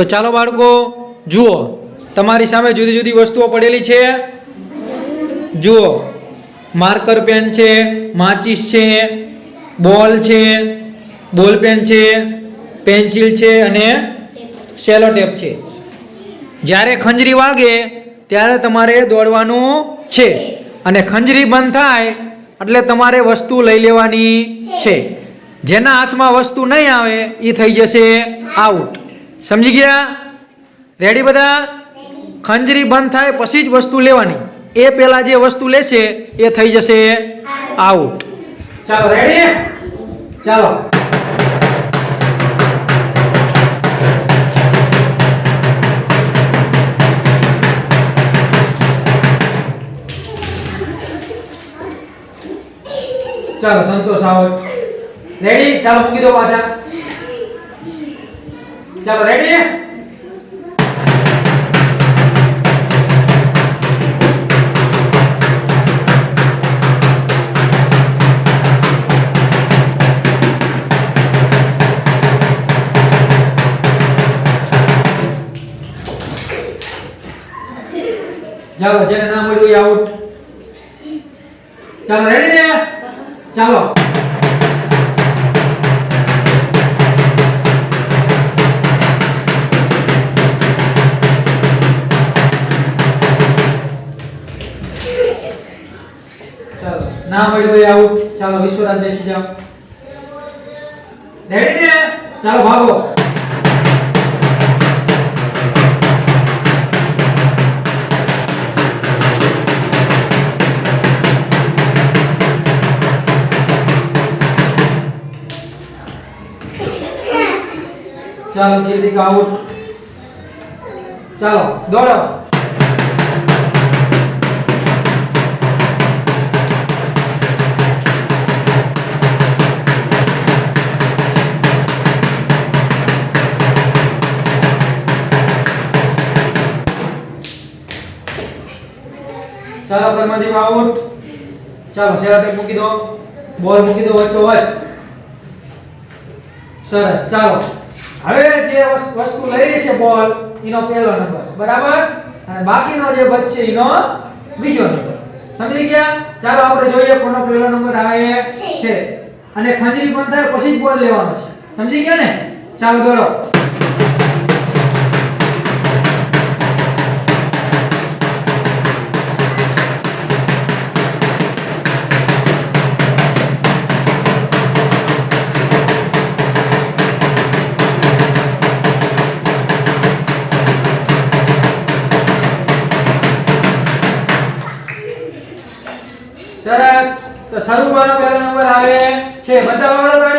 તો ચાલો બાળકો, જુઓ, તમારી સામે જુદી જુદી વસ્તુઓ પડેલી છે. જુઓ, માર્કર પેન છે, માચિસ છે, બોલ છે, બોલ પેન છે, પેન્સિલ છે અને સેલો ટેપ છે. જ્યારે ખંજરી વાગે, ત્યારે તમારે દોડવાનું છે. અને ખંજરી બંધ થાય, એટલે તમારે વસ્તુ લઈ લેવાની છે. જેના હાથમાં વસ્તુ નહીં આવે એ થઈ જશે આઉટ સમજી ગયા? રેડી બધા? ખંજરી બંધ થાય પછી જ વસ્તુ લેવાની. એ પહેલાં જે વસ્તુ લેશે એ થઈ જશે. આઉટ ચાલો રેડી ચાલો. ચાલો, સંતોષ આવો. રેડી ચાલો, મૂકી દો પાછા. ચાલો રેડી ચાલો જેને ના મળ્યું એ આઉટ ચાલો રેડી ને ચાલો. ચાલો ના મળ્યું એ આઉટ ચાલો વિશ્વરાજ બેસી જાઓ રેડી ને ચાલો ભાગો ચાલો કીર્તિકા આઉટ ચાલો દોડો ચાલો કર્મદીપ આઉટ ચાલો શેરાટેક મૂકી દો. બોલ મૂકી દો વચ્ચો વચ સરસ, ચાલો. હવે જે વસ્તુ લઈ છે બોલ એનો પહેલો નંબર બરાબર? અને બાકીનો જે બચશે એનો બીજો નંબર સમજી ગયા? ચાલો, આપણે જોઈએ કોનો પહેલો નંબર આવે છે. અને ખંજરી પણ થાય, પછી જ બોલ લેવાનો છે. સમજી ગયા ને? ચાલો, દોડો. તો શરૂઆતનો પહેલો નંબર આવે છે. બતાવો.